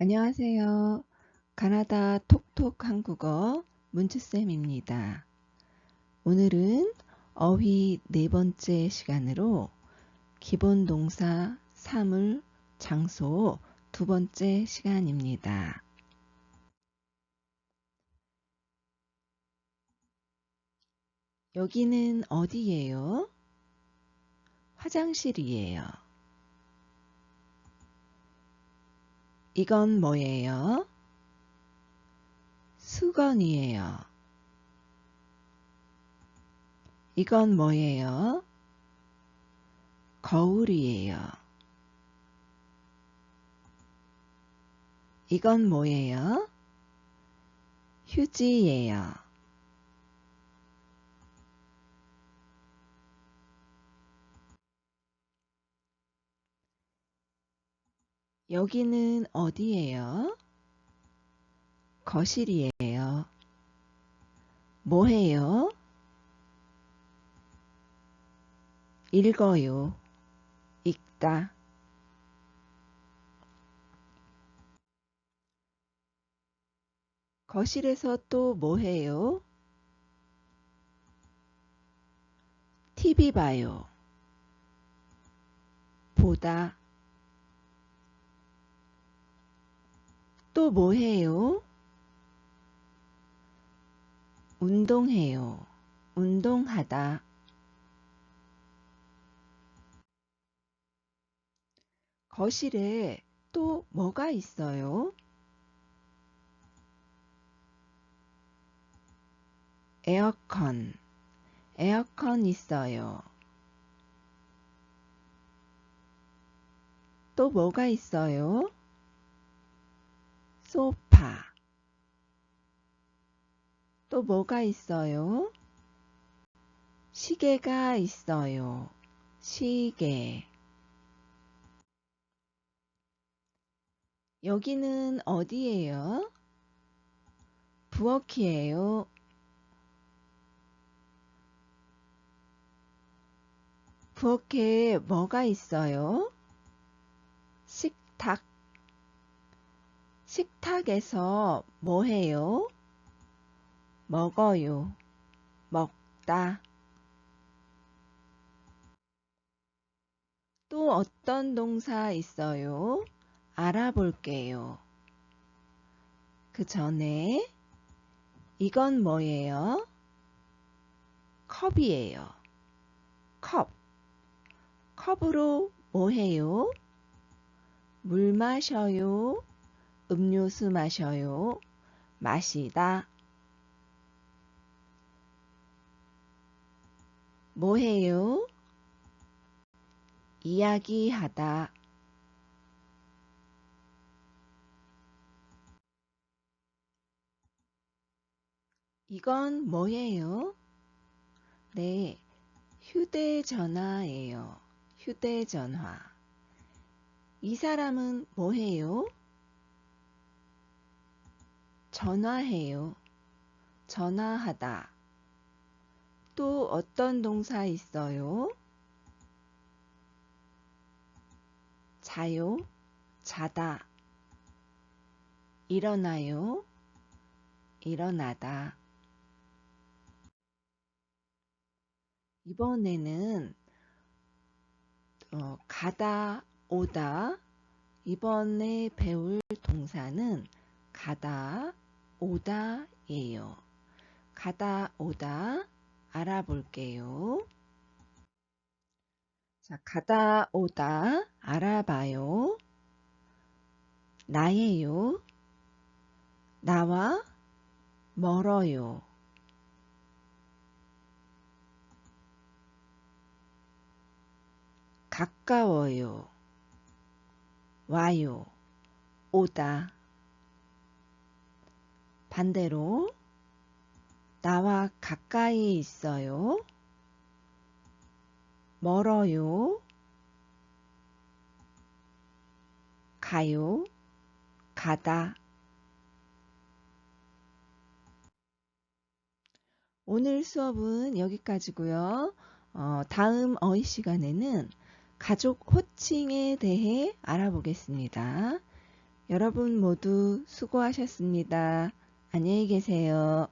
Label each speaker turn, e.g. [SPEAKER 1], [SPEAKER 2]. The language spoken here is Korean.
[SPEAKER 1] 안녕하세요. 가나다 톡톡 한국어 문추쌤입니다. 오늘은 어휘 네 번째 시간으로 기본 동사, 사물, 장소 두 번째 시간입니다. 여기는 어디예요? 화장실이에요. 이건 뭐예요? 수건이에요. 이건 뭐예요? 거울이에요. 이건 뭐예요? 휴지예요. 여기는 어디예요? 거실이에요. 뭐해요? 읽어요. 읽다. 거실에서 또 뭐해요? TV 봐요. 보다. 또 뭐 해요? 운동해요. 운동하다. 거실에 또 뭐가 있어요? 에어컨. 에어컨 있어요. 또 뭐가 있어요? 소파. 또 뭐가 있어요? 시계가 있어요. 시계. 여기는 어디예요? 부엌이에요. 부엌에 뭐가 있어요? 식탁. 식탁에서 뭐 해요? 먹어요. 먹다. 또 어떤 동사 있어요? 알아볼게요. 그 전에 이건 뭐예요? 컵이에요. 컵. 컵으로 뭐 해요? 물 마셔요. 음료수 마셔요. 마시다. 뭐해요? 이야기하다. 이건 뭐예요? 네, 휴대전화예요. 휴대전화. 이 사람은 뭐해요? 전화해요. 전화하다. 또 어떤 동사 있어요? 자요. 자다. 일어나요. 일어나다. 이번에는 어, 가다, 오다. 이번에 배울 동사는 가다, 오다예요. 가다, 오다 알아볼게요. 자, 가다, 오다 알아봐요. 나예요. 나와 멀어요. 가까워요. 와요. 오다. 반대로 나와 가까이 있어요. 멀어요. 가요. 가다. 오늘 수업은 여기까지고요. 어, 다음 어휘 시간에는 가족 호칭에 대해 알아보겠습니다. 여러분 모두 수고하셨습니다. 안녕히 계세요.